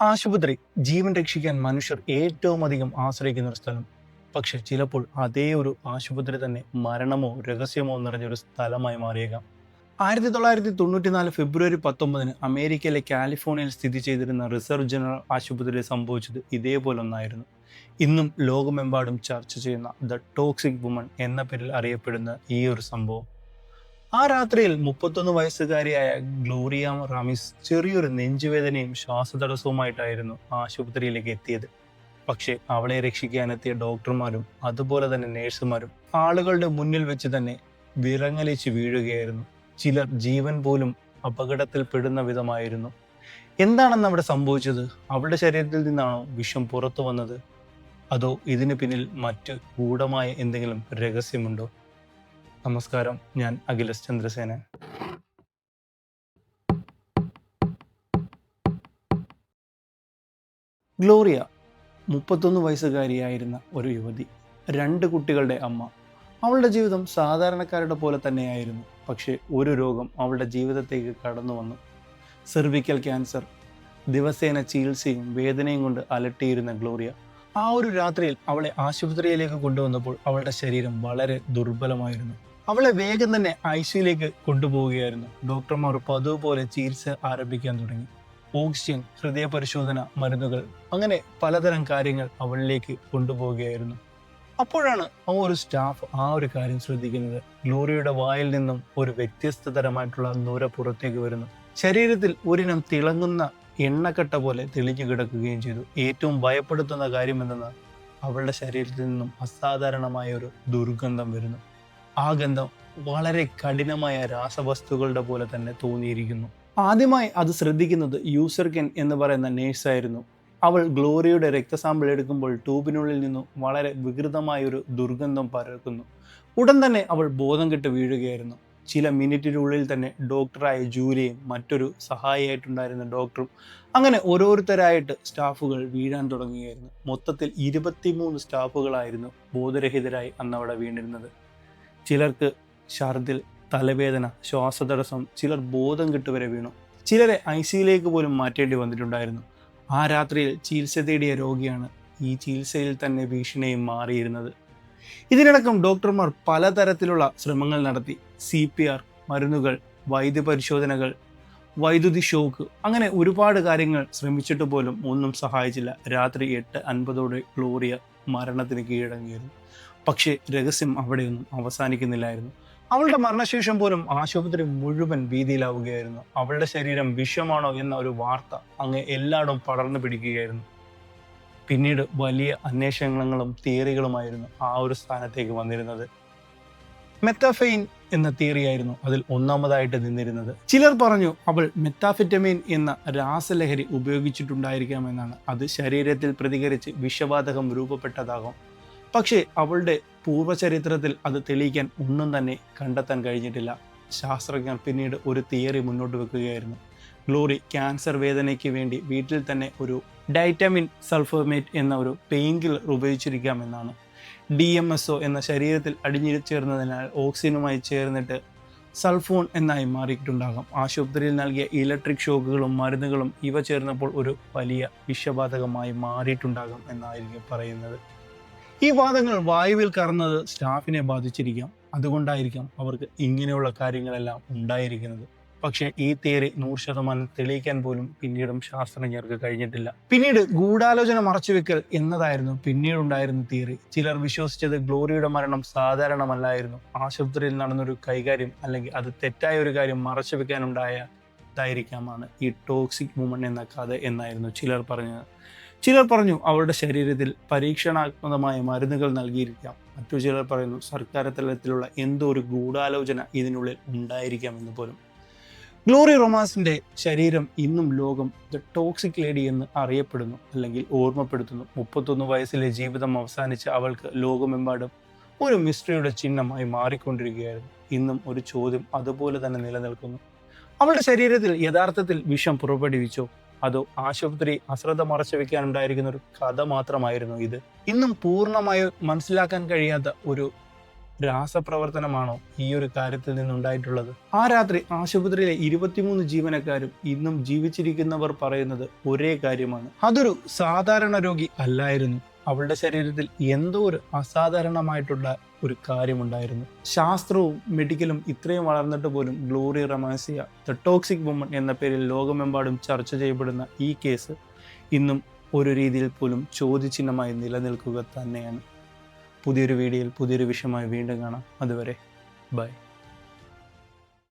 ആശുപത്രി ജീവൻ രക്ഷിക്കാൻ മനുഷ്യർ ഏറ്റവും അധികം ആശ്രയിക്കുന്ന ഒരു സ്ഥലം. പക്ഷെ ചിലപ്പോൾ അതേ ഒരു ആശുപത്രി തന്നെ മരണമോ രഹസ്യമോ നിറഞ്ഞൊരു സ്ഥലമായി മാറിയേക്കാം. ആയിരത്തി തൊള്ളായിരത്തി തൊണ്ണൂറ്റിനാല് ഫെബ്രുവരി പത്തൊമ്പതിന് അമേരിക്കയിലെ കാലിഫോർണിയയിൽ സ്ഥിതി ചെയ്തിരുന്ന റിസർവ് ജനറൽ ആശുപത്രിയിൽ സംഭവിച്ചത് ഇതേപോലെ ഒന്നായിരുന്നു. ഇന്നും ലോകമെമ്പാടും ചർച്ച ചെയ്യുന്ന ദ ടോക്സിക് വുമൺ എന്ന പേരിൽ അറിയപ്പെടുന്ന ഈ ഒരു സംഭവം. ആ രാത്രിയിൽ മുപ്പത്തൊന്ന് വയസ്സുകാരിയായ ഗ്ലോറിയ റാമിസ് ചെറിയൊരു നെഞ്ചുവേദനയും ശ്വാസതടസ്സവുമായിട്ടായിരുന്നു ആശുപത്രിയിലേക്ക് എത്തിയത്. പക്ഷേ അവളെ രക്ഷിക്കാനെത്തിയ ഡോക്ടർമാരും അതുപോലെ തന്നെ നേഴ്സുമാരും ആളുകളുടെ മുന്നിൽ വെച്ച് തന്നെ വിറങ്ങലിച്ച് വീഴുകയായിരുന്നു. ചിലർ ജീവൻ പോലും അപകടത്തിൽ പെടുന്ന വിധമായിരുന്നു. എന്താണെന്ന് അവിടെ സംഭവിച്ചത്? അവളുടെ ശരീരത്തിൽ നിന്നാണോ വിഷം പുറത്തു വന്നത്? അതോ ഇതിന് പിന്നിൽ മറ്റ് ഗൂഢമായ എന്തെങ്കിലും രഹസ്യമുണ്ടോ? നമസ്കാരം. ഞാൻ അഖിലസ് ചന്ദ്രസേനൻ. ഗ്ലോറിയ മുപ്പത്തൊന്ന് വയസ്സുകാരിയായിരുന്ന ഒരു യുവതി രണ്ട് കുട്ടികളുടെ അമ്മ. അവളുടെ ജീവിതം സാധാരണക്കാരുടെ പോലെ തന്നെയായിരുന്നു. പക്ഷേ ഒരു രോഗം അവളുടെ ജീവിതത്തേക്ക് കടന്നു വന്നു. സെർവിക്കൽ ക്യാൻസർ ദിവസേന ചികിത്സയും വേദനയും കൊണ്ട് അലട്ടിയിരുന്ന ഗ്ലോറിയ ആ ഒരു രാത്രിയിൽ അവളെ ആശുപത്രിയിലേക്ക് കൊണ്ടുവന്നപ്പോൾ അവളുടെ ശരീരം വളരെ ദുർബലമായിരുന്നു. അവളെ വേഗം തന്നെ ഐ സിയിലേക്ക് കൊണ്ടുപോവുകയായിരുന്നു. ഡോക്ടർമാർ പതിവ് പോലെ ചികിത്സ ആരംഭിക്കാൻ തുടങ്ങി. ഓക്സിജൻ ഹൃദയ പരിശോധന മരുന്നുകൾ അങ്ങനെ പലതരം കാര്യങ്ങൾ അവളിലേക്ക് കൊണ്ടുപോവുകയായിരുന്നു. അപ്പോഴാണ് ആ ഒരു സ്റ്റാഫ് ആ ഒരു കാര്യം ശ്രദ്ധിക്കുന്നത്. ഗ്ലോറിയുടെ വായിൽ നിന്നും ഒരു വ്യത്യസ്ത തരമായിട്ടുള്ള നൂര പുറത്തേക്ക് വരുന്നു. ശരീരത്തിൽ ഒരിനം തിളങ്ങുന്ന എണ്ണക്കട്ട പോലെ തെളിഞ്ഞു കിടക്കുകയും ചെയ്തു. ഏറ്റവും ഭയപ്പെടുത്തുന്ന കാര്യം എന്തെന്നാൽ അവളുടെ ശരീരത്തിൽ നിന്നും അസാധാരണമായ ഒരു ദുർഗന്ധം വരുന്നു. ആ ഗന്ധം വളരെ കഠിനമായ രാസവസ്തുക്കളുടെ പോലെ തന്നെ തോന്നിയിരിക്കുന്നു. ആദ്യമായി അത് ശ്രദ്ധിക്കുന്നത് യൂസർ കെൻ എന്ന് പറയുന്ന നേഴ്സായിരുന്നു അവൾ ഗ്ലോറിയുടെ രക്തസാമ്പിൾ എടുക്കുമ്പോൾ ട്യൂബിനുള്ളിൽ നിന്നും വളരെ വികൃതമായ ഒരു ദുർഗന്ധം പരക്കുന്നു. ഉടൻ തന്നെ അവൾ ബോധം കെട്ട് വീഴുകയായിരുന്നു. ചില മിനിറ്റിനുള്ളിൽ തന്നെ ഡോക്ടറായ ജൂലിയും മറ്റൊരു സഹായിയായിട്ടുണ്ടായിരുന്ന ഡോക്ടറും അങ്ങനെ ഓരോരുത്തരായിട്ട് സ്റ്റാഫുകൾ വീഴാൻ തുടങ്ങുകയായിരുന്നു. മൊത്തത്തിൽ ഇരുപത്തിമൂന്ന് സ്റ്റാഫുകളായിരുന്നു ബോധരഹിതരായി അന്നവിടെ വീണിരുന്നത്. ചിലർക്ക് ഛർദിൽ തലവേദന ശ്വാസതടസ്സം ചിലർ ബോധം കിട്ടുവരെ വീണു. ചിലരെ ഐ സിയിലേക്ക് പോലും മാറ്റേണ്ടി വന്നിട്ടുണ്ടായിരുന്നു. ആ രാത്രിയിൽ ചികിത്സ തേടിയ രോഗിയാണ് ഈ ചികിത്സയിൽ തന്നെ ഭീഷണിയും മാറിയിരുന്നത്. ഇതിനടക്കം ഡോക്ടർമാർ പലതരത്തിലുള്ള ശ്രമങ്ങൾ നടത്തി. സി പി ആർ മരുന്നുകൾ വൈദ്യപരിശോധനകൾ വൈദ്യുതി ഷോക്ക് അങ്ങനെ ഒരുപാട് കാര്യങ്ങൾ ശ്രമിച്ചിട്ട് പോലും ഒന്നും സഹായിച്ചില്ല. രാത്രി എട്ട് അൻപതോടെ ഗ്ലോറിയ മരണത്തിന് കീഴടങ്ങിയിരുന്നു. പക്ഷേ രഹസ്യം അവിടെയൊന്നും അവസാനിക്കുന്നില്ലായിരുന്നു. അവളുടെ മരണശേഷം പോലും ആശുപത്രി മുഴുവൻ ഭീതിയിലാവുകയായിരുന്നു. അവളുടെ ശരീരം വിഷമാണോ എന്ന ഒരു വാർത്ത അങ്ങ് എല്ലായിടവും പടർന്നു പിടിക്കുകയായിരുന്നു. പിന്നീട് വലിയ അന്വേഷണങ്ങളും തിയറികളുമായിരുന്നു ആ ഒരു സ്ഥാനത്തേക്ക് വന്നിരുന്നത്. മെത്താഫെയിൻ എന്ന തിയറിയായിരുന്നു അതിൽ ഒന്നാമതായിട്ട് നിന്നിരുന്നത്. ചിലർ പറഞ്ഞു അവൾ മെത്താഫിറ്റമീൻ എന്ന രാസലഹരി ഉപയോഗിച്ചിട്ടുണ്ടായിരിക്കാമെന്നാണ് അത് ശരീരത്തിൽ പ്രതികരിച്ച് വിഷവാതകം രൂപപ്പെട്ടതാകും. പക്ഷേ അവളുടെ പൂർവചരിത്രത്തിൽ അത് തെളിയിക്കാൻ ഒന്നും തന്നെ കണ്ടെത്താൻ കഴിഞ്ഞിട്ടില്ല. ശാസ്ത്രജ്ഞർ പിന്നീട് ഒരു തിയറി മുന്നോട്ട് വെക്കുകയായിരുന്നു. ഗ്ലോറി ക്യാൻസർ വേദനയ്ക്ക് വേണ്ടി വീട്ടിൽ തന്നെ ഒരു ഡൈറ്റമിൻ സൾഫർമേറ്റ് എന്ന ഒരു പെയിൻ കില്ലർ ഉപയോഗിച്ചിരിക്കാമെന്നാണ്. ഡി എം എസ് ഒ എന്ന ശരീരത്തിൽ അടിഞ്ഞിരി ചേർന്നതിനാൽ ഓക്സിജനുമായി ചേർന്നിട്ട് സൾഫോൺ എന്നായി മാറിയിട്ടുണ്ടാകാം. ആശുപത്രിയിൽ നൽകിയ ഇലക്ട്രിക് ഷോക്കുകളും മരുന്നുകളും ഇവ ചേർന്നപ്പോൾ ഒരു വലിയ വിഷബാധകമായി മാറിയിട്ടുണ്ടാകാം എന്നായിരിക്കും പറയുന്നത്. ഈ വാദങ്ങൾ വായുവിൽ കറന്നത് സ്റ്റാഫിനെ ബാധിച്ചിരിക്കാം. അതുകൊണ്ടായിരിക്കാം അവർക്ക് ഇങ്ങനെയുള്ള കാര്യങ്ങളെല്ലാം ഉണ്ടായിരിക്കുന്നത്. പക്ഷേ ഈ തിയറി നൂറ് ശതമാനം തെളിയിക്കാൻ പോലും പിന്നീടും ശാസ്ത്രജ്ഞർക്ക് കഴിഞ്ഞിട്ടില്ല. പിന്നീട് ഗൂഢാലോചന മറച്ചുവെക്കൽ എന്നതായിരുന്നു പിന്നീടുണ്ടായിരുന്ന തിയറി. ചിലർ വിശ്വസിച്ചത് ഗ്ലോറിയുടെ മരണം സാധാരണമല്ലായിരുന്നു. ആശുപത്രിയിൽ നടന്നൊരു കൈകാര്യം അല്ലെങ്കിൽ അത് തെറ്റായ ഒരു കാര്യം മറച്ചുവെക്കാനുണ്ടായ ഇതായിരിക്കാമാണ് ഈ ടോക്സിക് വുമൺ എന്ന കഥ എന്നായിരുന്നു ചിലർ പറഞ്ഞത്. ചിലർ പറഞ്ഞു അവരുടെ ശരീരത്തിൽ പരീക്ഷണാത്മകമായ മരുന്നുകൾ നൽകിയിരിക്കാം. മറ്റു ചിലർ പറയുന്നു സർക്കാർ തലത്തിലുള്ള എന്തോ ഒരു ഗൂഢാലോചന ഇതിനുള്ളിൽ ഉണ്ടായിരിക്കാം എന്ന് പോലും. ഗ്ലോറി റൊമാസിന്റെ ശരീരം ഇന്നും ലോകം ദ ടോക്സിക് ലേഡി എന്ന് അറിയപ്പെടുന്നു അല്ലെങ്കിൽ ഓർമ്മപ്പെടുത്തുന്നു. മുപ്പത്തൊന്ന് വയസ്സിലെ ജീവിതം അവസാനിച്ച് അവൾക്ക് ലോകമെമ്പാടും ഒരു മിസ്റ്ററിയുടെ ചിഹ്നമായി മാറിക്കൊണ്ടിരിക്കുകയായിരുന്നു. ഇന്നും ഒരു ചോദ്യം അതുപോലെ തന്നെ നിലനിൽക്കുന്നു. അവളുടെ ശരീരത്തിൽ യഥാർത്ഥത്തിൽ വിഷം പുറപ്പെടുവിച്ചോ? അതോ ആശുപത്രി അശ്രദ്ധ മറച്ചു വെക്കാനുണ്ടായിരിക്കുന്ന ഒരു കഥ മാത്രമായിരുന്നു ഇത്. ഇന്നും പൂർണമായി മനസ്സിലാക്കാൻ കഴിയാത്ത ഒരു രാസപ്രവർത്തനമാണോ ഈ ഒരു കാര്യത്തിൽ നിന്നുണ്ടായിട്ടുള്ളത്? ആ രാത്രി ആശുപത്രിയിലെ ഇരുപത്തിമൂന്ന് ജീവനക്കാരും ഇന്നും ജീവിച്ചിരിക്കുന്നവർ പറയുന്നത് ഒരേ കാര്യമാണ്. അതൊരു സാധാരണ രോഗി അല്ലായിരുന്നു. അവളുടെ ശരീരത്തിൽ എന്തോ ഒരു അസാധാരണമായിട്ടുള്ള ഒരു കാര്യമുണ്ടായിരുന്നു. ശാസ്ത്രവും മെഡിക്കലും ഇത്രയും വളർന്നിട്ട് പോലും Gloria Ramirez the toxic woman എന്ന പേരിൽ ലോകമെമ്പാടും ചർച്ച ചെയ്യപ്പെടുന്ന ഈ കേസ് ഇന്നും ഒരു രീതിയിൽ പോലും ചോദ്യചിഹ്നമായി നിലനിൽക്കുക തന്നെയാണ്. പുതിയൊരു വീഡിയോയിൽ പുതിയൊരു വിഷയമായി വീണ്ടും കാണാം. അതുവരെ ബൈ.